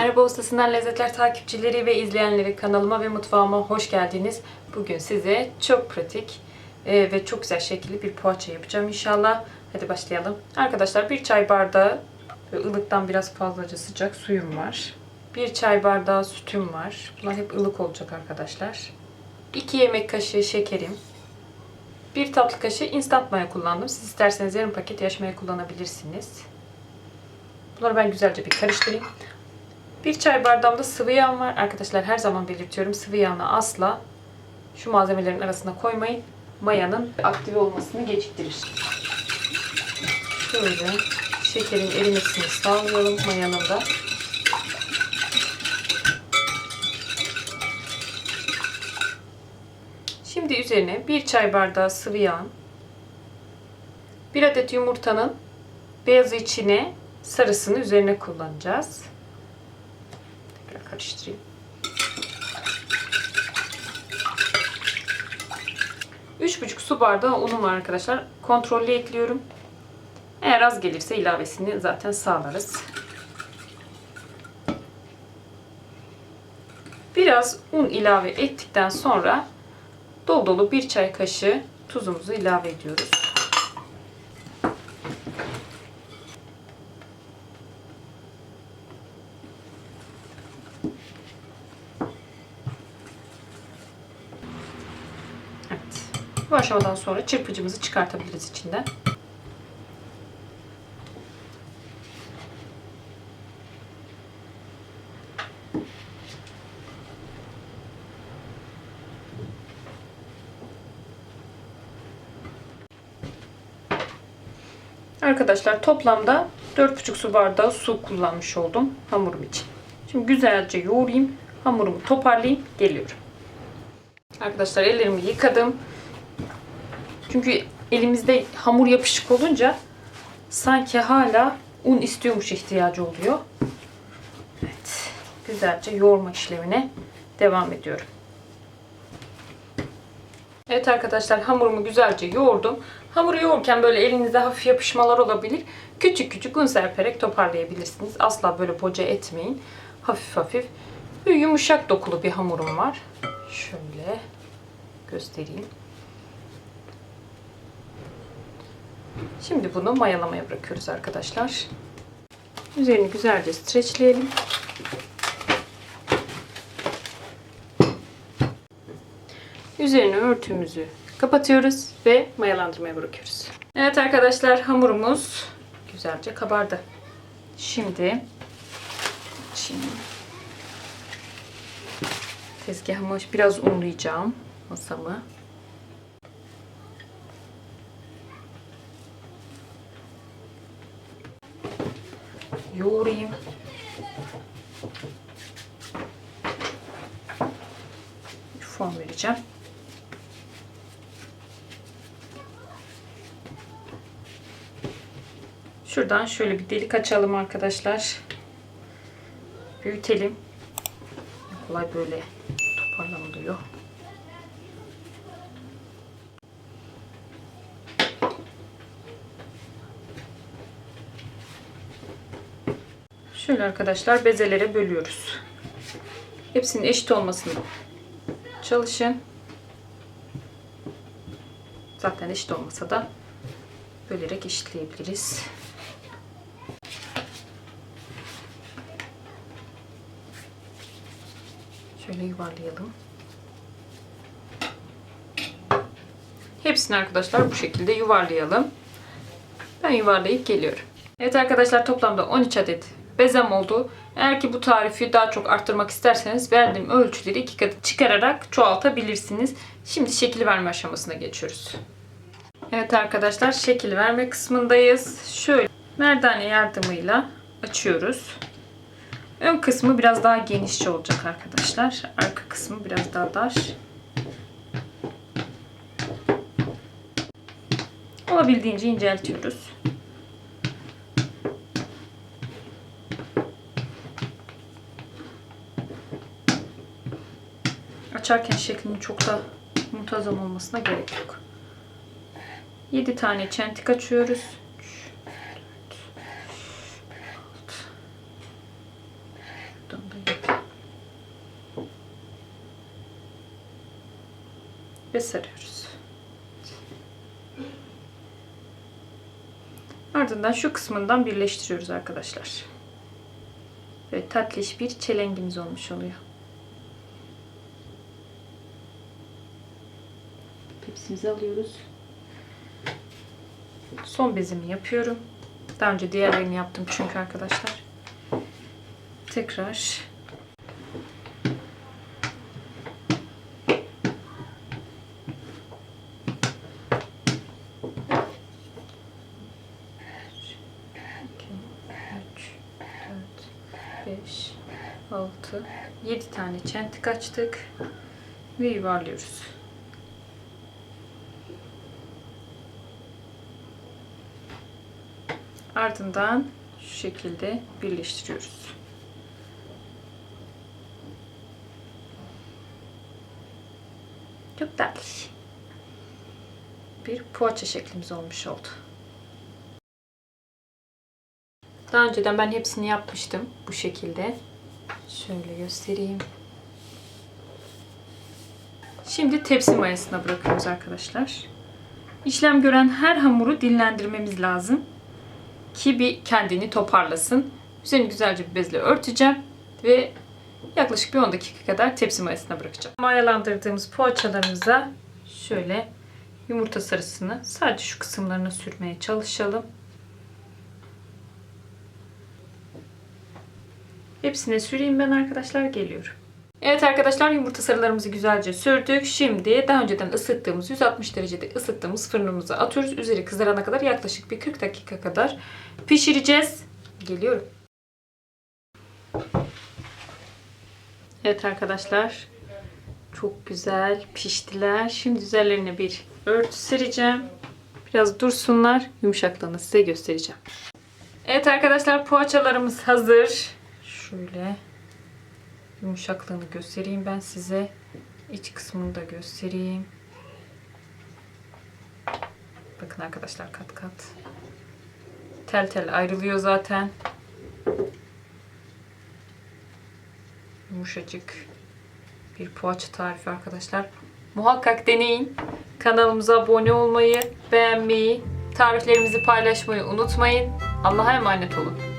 Merhaba Ustasından Lezzetler takipçileri ve izleyenleri kanalıma ve mutfağıma hoş geldiniz. Bugün size çok pratik e, ve çok güzel şekilli bir poğaça yapacağım inşallah. Hadi başlayalım. Arkadaşlar bir çay bardağı ılıktan biraz fazlaca sıcak suyum var. Bir çay bardağı sütüm var. Bunlar hep ılık olacak arkadaşlar. 2 yemek kaşığı şekerim. Bir tatlı kaşığı instant maya kullandım. Siz isterseniz yarım paket yaş maya kullanabilirsiniz. Bunları ben güzelce bir karıştırayım. Bir çay bardağımda sıvı yağım var. Arkadaşlar her zaman belirtiyorum. Sıvı yağını asla şu malzemelerin arasına koymayın. Mayanın aktive olmasını geciktirir. Şöyle şekerin erimesini sağlayalım mayanın da. Şimdi üzerine bir çay bardağı sıvı yağın, bir adet yumurtanın beyazı içine, sarısını üzerine kullanacağız. Karıştırayım. 3,5 su bardağı unum var arkadaşlar. Kontrollü ekliyorum. Eğer az gelirse ilavesini zaten sağlarız. Biraz un ilave ettikten sonra dolu dolu bir çay kaşığı tuzumuzu ilave ediyoruz. Evet. Bu aşamadan sonra çırpıcımızı çıkartabiliriz içinden. Arkadaşlar toplamda 4,5 su bardağı su kullanmış oldum hamurum için. Şimdi güzelce yoğurayım. Hamurumu toparlayayım. Geliyorum. Arkadaşlar ellerimi yıkadım. Çünkü elimizde hamur yapışık olunca sanki hala un istiyormuş ihtiyacı oluyor. Evet. Güzelce yoğurma işlemine devam ediyorum. Evet arkadaşlar hamurumu güzelce yoğurdum. Hamuru yoğururken böyle elinizde hafif yapışmalar olabilir. Küçük küçük un serperek toparlayabilirsiniz. Asla böyle boca etmeyin. Hafif hafif. Böyle yumuşak dokulu bir hamurum var. Şöyle göstereyim. Şimdi bunu mayalamaya bırakıyoruz arkadaşlar. Üzerini güzelce streçleyelim. Üzerine örtümüzü kapatıyoruz ve mayalandırmaya bırakıyoruz. Evet arkadaşlar hamurumuz güzelce kabardı. Şimdi şimdi tezgahımı biraz unlayacağım masamı. Yoğurayım. Form vereceğim. Şuradan şöyle bir delik açalım arkadaşlar. Büyütelim. Kolay böyle Şöyle arkadaşlar bezelere bölüyoruz. Hepsinin eşit olmasını çalışın. Zaten eşit olmasa da bölerek eşitleyebiliriz. Şöyle yuvarlayalım. Hepsini arkadaşlar bu şekilde yuvarlayalım. Ben yuvarlayıp geliyorum. Evet arkadaşlar toplamda 13 adet bezem oldu. Eğer ki bu tarifi daha çok arttırmak isterseniz verdiğim ölçüleri iki katı çıkararak çoğaltabilirsiniz. Şimdi şekil verme aşamasına geçiyoruz. Evet arkadaşlar şekil verme kısmındayız. Şöyle merdane yardımıyla açıyoruz. Ön kısmı biraz daha genişçe olacak arkadaşlar. Arka kısmı biraz daha dar. Olabildiğince inceltiyoruz. açarken şeklinin çok da muntazam olmasına gerek yok. 7 tane çentik açıyoruz. 3, ve sarıyoruz. Ardından şu kısmından birleştiriyoruz arkadaşlar. Böyle tatlış bir çelengimiz olmuş oluyor. Tepsimizi alıyoruz. Son bezimi yapıyorum. Daha önce diğerlerini yaptım çünkü arkadaşlar. Tekrar tane çentik açtık ve yuvarlıyoruz. Ardından şu şekilde birleştiriyoruz. Çok tatlı. Bir poğaça şeklimiz olmuş oldu. Daha önceden ben hepsini yapmıştım bu şekilde. Şöyle göstereyim. Şimdi tepsi mayasına bırakıyoruz arkadaşlar. İşlem gören her hamuru dinlendirmemiz lazım ki bir kendini toparlasın. Üzerini güzelce bir bezle örteceğim ve yaklaşık bir 10 dakika kadar tepsi mayasına bırakacağım. Mayalandırdığımız poğaçalarımıza şöyle yumurta sarısını sadece şu kısımlarına sürmeye çalışalım. Hepsine süreyim ben arkadaşlar geliyorum. Evet arkadaşlar yumurta sarılarımızı güzelce sürdük. Şimdi daha önceden ısıttığımız 160 derecede ısıttığımız fırınımıza atıyoruz. Üzeri kızarana kadar yaklaşık bir 40 dakika kadar pişireceğiz. Geliyorum. Evet arkadaşlar çok güzel piştiler. Şimdi üzerlerine bir örtü sereceğim. Biraz dursunlar. Yumuşaklığını size göstereceğim. Evet arkadaşlar poğaçalarımız hazır. Şöyle yumuşaklığını göstereyim ben size. İç kısmını da göstereyim. Bakın arkadaşlar kat kat. Tel tel ayrılıyor zaten. Yumuşacık bir poğaça tarifi arkadaşlar. Muhakkak deneyin. Kanalımıza abone olmayı, beğenmeyi, tariflerimizi paylaşmayı unutmayın. Allah'a emanet olun.